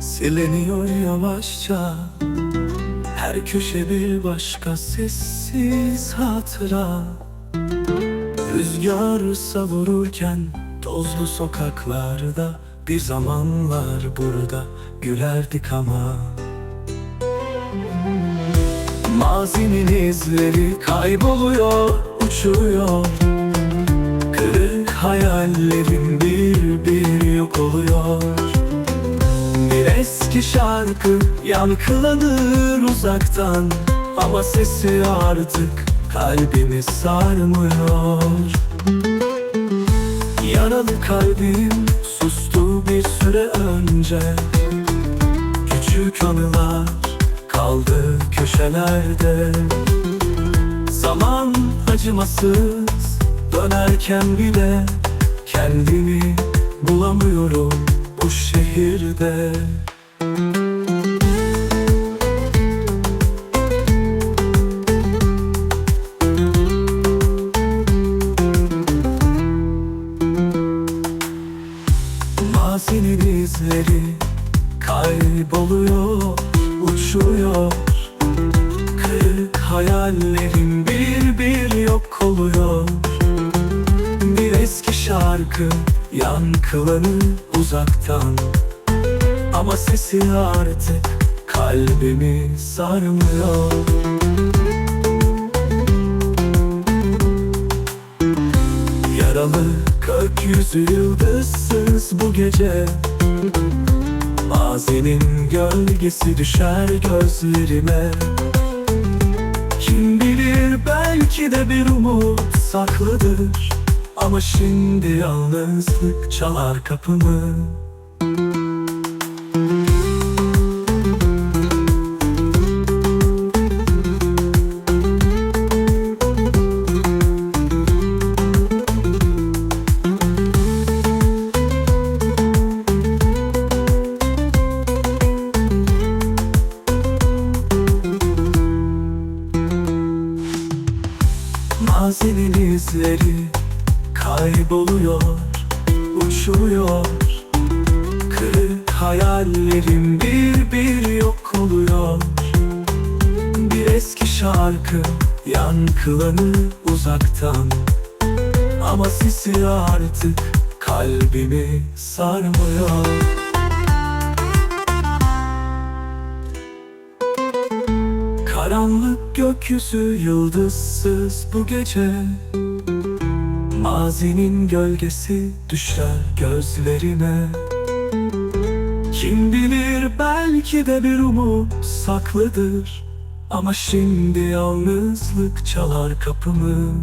Sileniyor yavaşça. Her köşe bir başka sessiz hatıra. Rüzgar savururken Tozlu sokaklarda Bir zamanlar burada Gülerdik ama. Mazinin izleri kayboluyor Uçuyor Kırık hayallerim bir bir yok oluyor. Bir eski şarkı yankılanır uzaktan Ama sesi artık kalbimi sarmıyor. Yaralı kalbim sustu bir süre önce. Küçük anılar kaldı köşelerde. Zaman acımasız dönerken bile Kendimi bulamıyorum bu şehirde. Mazinin izleri kayboluyor, uçuyor. Kırık hayallerim bir bir yok oluyor şarkı yankılanır uzaktan. Ama sesi artık kalbimi sarmıyor. Yaralı gökyüzü yıldızsız bu gece. Mazinin gölgesi düşer gözlerime. Kim bilir belki de bir umut saklıdır Ama şimdi yalnızlık çalar kapımı. Mazinin izleri kayboluyor, uçuyor Kırık hayallerim bir bir yok oluyor. Bir eski şarkı yankılanır uzaktan. Ama sesi artık kalbimi sarmıyor. Karanlık gökyüzü yıldızsız bu gece Mazinin gölgesi düşer gözlerime Kim bilir belki de bir umut saklıdır. Ama şimdi yalnızlık çalar kapımı